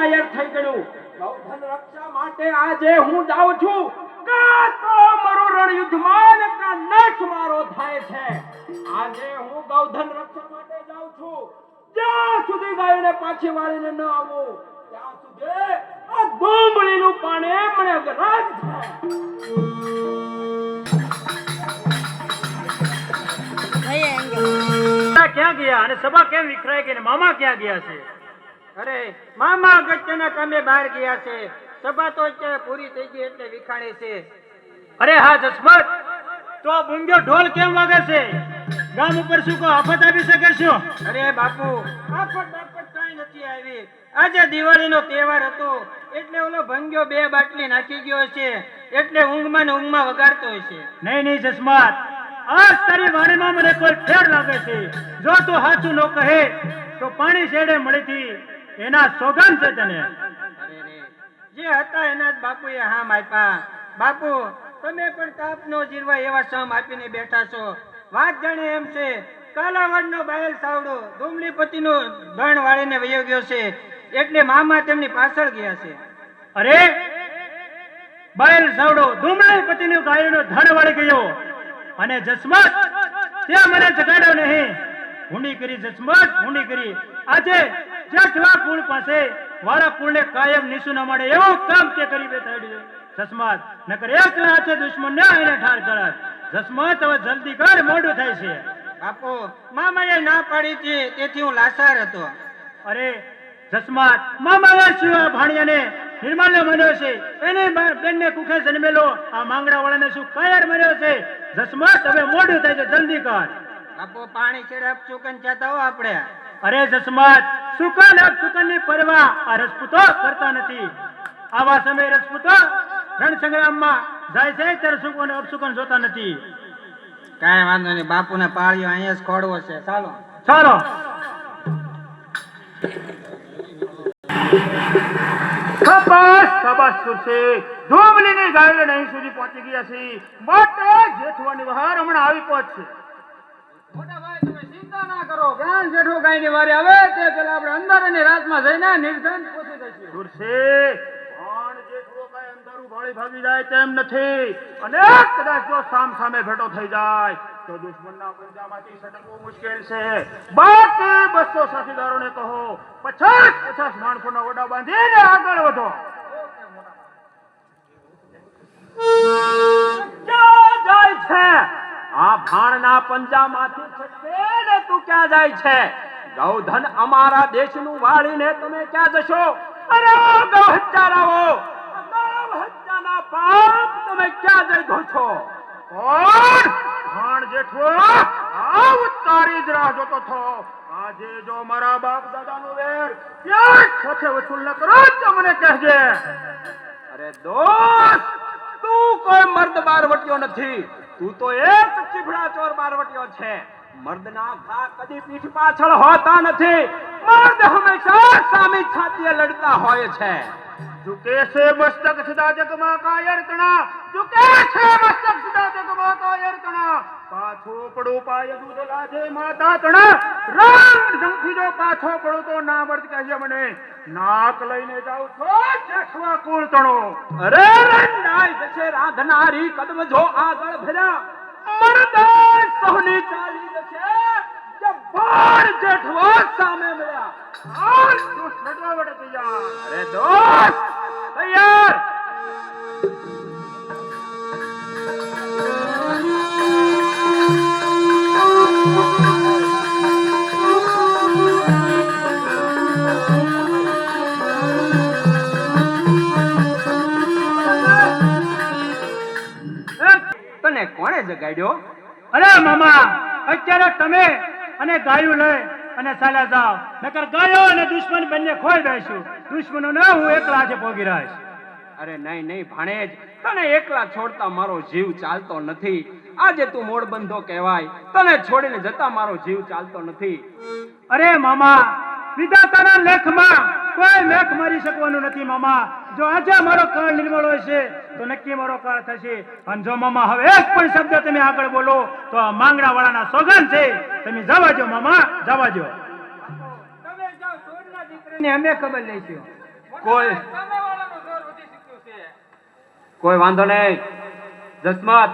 કાયર થઈ ગયું. ગૌધન રક્ષા માટે આજે હું જાઉં છું. કાં તો મારું રણયુદ્ધમાં કા કાં નાશ મારો થાય છે. આજે હું ગૌધન રક્ષા માટે જાઉં છું. જ્યાં સુધી ગાયને પાછી વાળીને ન આવું ત્યાં સુધી આ ડુંગળીનું પાણી મને અગરાજ છે ક્યાં ગયા અને સભા કેમ વિખરાઈ ગઈ મામા ક્યાં ગયા છે? અરે, મામા અગત્યના કામે બહાર ગયા છે. સભા તો પૂરી થઈ ગઈ એટલે વિખાણે છે. અરે હા, જસમત, તો આ ઢોલ કેમ વાગે છે? ગામ ઉપર શું કહો આફત આવી શકે શું અરે બાપુ, આફત બાફત કઈ નથી આવી. આજે દિવાળીનો તહેવાર હતો, એટલે ઓલો ભંગ્યો બે બાટલી નાખી ગયો છે, એટલે ઊંઘમાં ને ઊંઘમાં વગાડતો હોય છે. નહીં નહીં, જસમત. આજ તારી વાણીમાં મને કોઈ ફેર લાગે છે. જો તું સાચું ન કહે, તો પાણી શેડે મળીથી એના સોગન છે તને. જે હતા એના જ બાપુએ હામ આપ્યા. બાપુ તમે પણ તાપ નો જીરવા એવા સમ આપીને બેઠા છો. વાત જાણે એમ છે કાલાવડનો બાયલ સાવડો ધૂમલીપતિનો ધણ વાળીને વયો ગયો છે. એટલે મામા તેમની પાછળ ગયા છે. અરે બાયલ સાવડો ધૂમલી પતિનો ગાયનો ધણ વાળી ગયો. અને જસમત ત્યાં મને જગાડ્યો નહીં. હુંડી કરી જસમત હુંડી કરી. આજે જેઠવા કુળ પાસે વાળા કુળને કાયમ નિશુ ન મળે એવું કામ તે કરી બેઠાડ્યું જસમાત નકર એકલા હાથે દુશ્મન ને આઈને ઠાર કરત. જસમાત હવે જલ્દી કર મોડું થાય છે. બાપુ મામાએ ના પાડી છે તેથી હું લાસાર હતો. અરે જસમાત મામા શિવા ભાણિયાને નિર્માલ્ય મળ્યો છે? એને બેનને કુખે જન્મેલો આ માંગડા વાળાને શું કાયર મળ્યો છે? જસમાત હવે મોડું થાય છે જલ્દી કર. બાપુ પાણી ચડે ચૂકન ચાતા હો આપણે. અરે જસમાત સુકન અપ સુકનની પરવા આ રજપૂતો કરતા નથી. આવા સમયે રજપૂતો રણ સંગ્રામમાં જાય છે ત્યારે સુકન અપસુકન જોતા નથી. કાંઈ વાંધો નહીં બાપુને પાળ્યો અહીંયા જ ખોડવો છે. ચાલો. ચાલો. ખપાસ ખપાસ સુરસે ધૂમલીની ગાયડે અહીં સુધી પહોંચી ગયા છે માટે જેઠવાની વહાર હમણાં આવી પહોંચશે. ચિંતા ના કરો. જ્ઞાન જેઠો ગાયની વારે આવે તે પેલા આપણે અંદર અને રાતમાં જઈને નિર્ધન પહોંચી જઈશું. પણ જેઠવો કાંઈ અંધારું ભાળી ભાગી જાય તેમ નથી. અને કદાચ જો સામ સામે ભેટો થઈ જાય તો દુશ્મનના પંજામાંથી સટકવું મુશ્કેલ છે. બાકી બસો સાથીદારોને કહો પચાસ પચાસ માણસોના ઓડા બાંધીને આગળ વધો. ભાણના પંજામાંથી છટકે ને તું ક્યાં જાય છે? ગૌધન અમારા દેશનું વાળીને તમે ક્યાં જશો? અરે ગૌ હત્યારાઓ ગૌ હત્યાના પાપ તમે ક્યાં જઈ દો છો? કોણ? ભાણ જેઠવો આવ તારી જ રાહ જોતો છો. આજે જો મારા બાપ દાદાનું વેર ક્યાં સાથે વસૂલ ન કરો તો મને કહેજે. અરે દોસ્ત, તું કોઈ મર્દ બારવટીયો નથી. તું તો એક ચીભડા ચોર બારવટીયો છે. મર્દના ઘા કદી પીઠ પાછળ હોતા નથી. મર્દ હંમેશા સામે છાતીએ લડતા હોય છે. ઝુકે છે મસ્તક સદા જગમાં કાયર તણા ઝુકે છે મસ્તક સદા જગમાં કાયર તણા પાછો પડો પાય દૂધ લાજે માતા તણા. રામ જંગથી જો પાછો પડો તો ના મર્દ કહેજે મને. નાક લઈને જાઉં છો, જેઠવા કુળ તણો. અરે રંડાઈ જશે રાધનારી કદમ જો આગળ ભર્યા મર્દ સહની ચાલી જશે, જબ્બાર જેઠવા સામે મળ્યા આ તું લડવા માટે તૈયાર. અરે દોસ્ત, તૈયાર. તને કોણે જગાડ્યો? અરે મામા અત્યારે તમે અને ગાયું લઈ અને ચાલ્યા જાવ નકર ગાયો અને દુશ્મન બંને ખોઈ દઈશું દુશ્મનો ને હું એકલા હાથે ભોગી રહીશ. અરે નહીં નહીં ભણેજ તને એકલા છોડતા મારો જીવ ચાલતો નથી. આજે તું મોડબંધો કહેવાય. તને છોડીને જતા મારો જીવ ચાલતો નથી. અરે મામા વિધાતાના લેખમાં કોઈ લેખ મારી શકવાનું નથી મામા. જો આજે મારો કાળ નિર્મળ હોય છે તો નક્કી મારો કાળ થશે. અને જો મામા હવે એક પણ શબ્દ તમે આગળ બોલો તો આ માંગડા વાળાના સોગન છે. તમે જવા જો મામા જવા દીકરાને અમે ખબર લઈશું. કોઈ સામેવાળાનું જોર વધી ચૂક્યું છે. કોઈ વાંધો નહીં. જસમત.